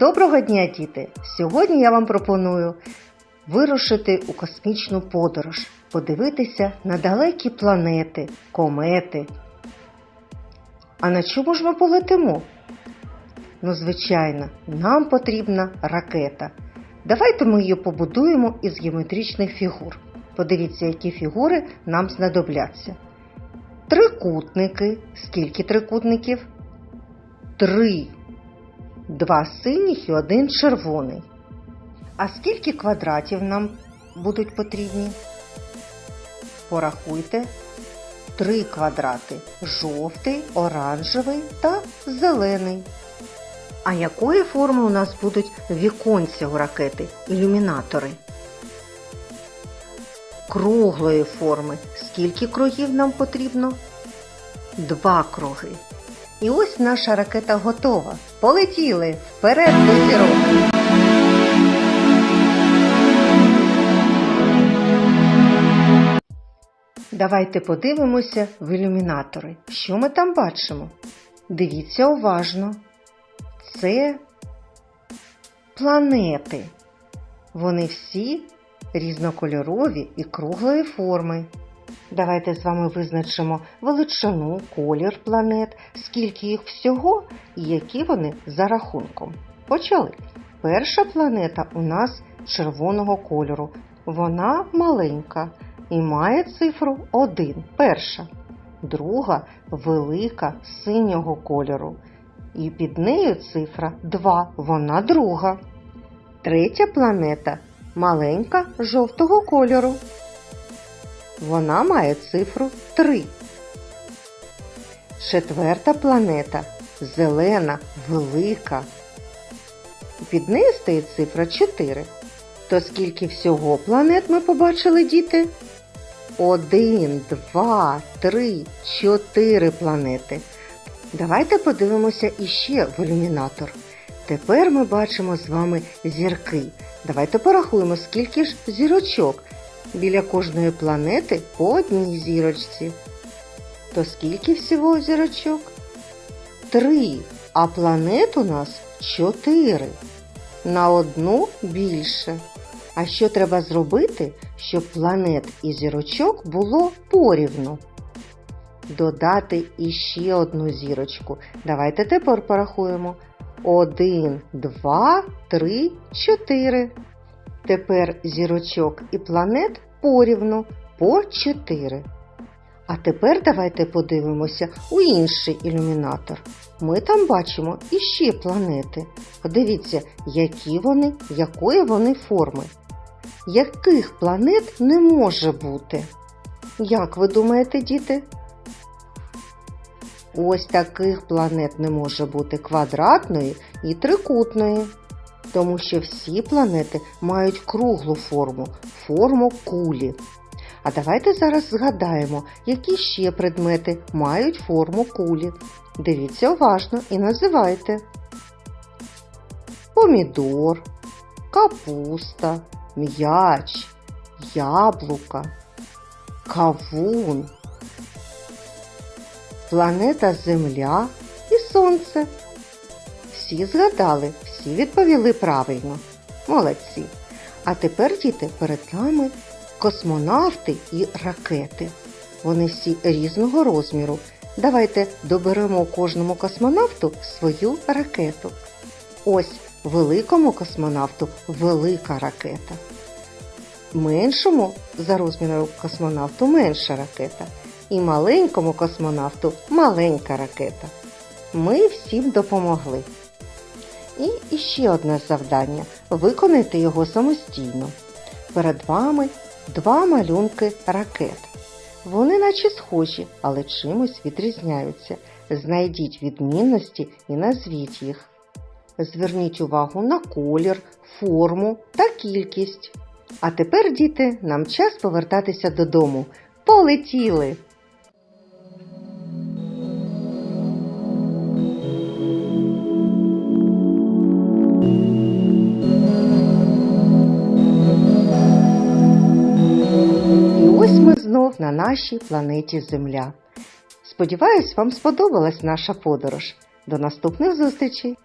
Доброго дня, діти! Сьогодні я вам пропоную вирушити у космічну подорож, подивитися на далекі планети, комети. А на чому ж ми полетимо? Ну, звичайно, нам потрібна ракета. Давайте ми її побудуємо із геометричних фігур. Подивіться, які фігури нам знадобляться. Трикутники. Скільки трикутників? Три. Два синіх і один червоний. А скільки квадратів нам будуть потрібні? Порахуйте. Три квадрати жовтий, оранжевий та зелений. А якої форми у нас будуть віконця у ракети, ілюмінатори? Круглої форми. Скільки кругів нам потрібно? Два круги. І ось наша ракета готова. Полетіли вперед до зірок. Давайте подивимося в ілюмінатори. Що ми там бачимо? Дивіться уважно. Це планети. Вони всі різнокольорові і круглої форми. Давайте з вами визначимо величину, колір планет, скільки їх всього і які вони за рахунком. Почали. Перша планета у нас червоного кольору. Вона маленька і має цифру 1. Перша. Друга велика синього кольору. І під нею цифра 2. Вона друга. Третя планета маленька жовтого кольору. Вона має цифру 3. Четверта планета зелена, велика. Під нею стоїть цифра 4. То скільки всього планет ми побачили, діти? Один, два, три, чотири планети. Давайте подивимося іще в ілюмінатор. Тепер ми бачимо з вами зірки. Давайте порахуємо, скільки ж зірочок. Біля кожної планети по одній зірочці. То скільки всього зірочок? Три. А планет у нас чотири. На одну більше. А що треба зробити, щоб планет і зірочок було порівну? Додати іще одну зірочку. Давайте тепер порахуємо. Один, два, три, чотири. Тепер зірочок і планет порівну по 4. А тепер давайте подивимося у інший ілюмінатор. Ми там бачимо іще планети. Подивіться, які вони, якої вони форми. Яких планет не може бути? Як ви думаєте, діти? Ось таких планет не може бути квадратної і трикутної тому що всі планети мають круглу форму, форму кулі. А давайте зараз згадаємо, які ще предмети мають форму кулі. Дивіться уважно і називайте помідор, капуста, м'яч, яблука, кавун, планета Земля і Сонце. Всі згадали, всі відповіли правильно. Молодці. А тепер, діти, перед нами космонавти і ракети. Вони всі різного розміру. Давайте доберемо кожному космонавту свою ракету. Ось великому космонавту велика ракета. Меншому за розміром космонавту менша ракета. І маленькому космонавту маленька ракета. Ми всім допомогли. І ще одне завдання виконайте його самостійно. Перед вами два малюнки ракет. Вони наче схожі, але чимось відрізняються. Знайдіть відмінності і назвіть їх. Зверніть увагу на колір, форму та кількість. А тепер, діти, нам час повертатися додому. Полетіли! На нашій планеті Земля. Сподіваюсь, вам сподобалась наша подорож. До наступних зустрічей!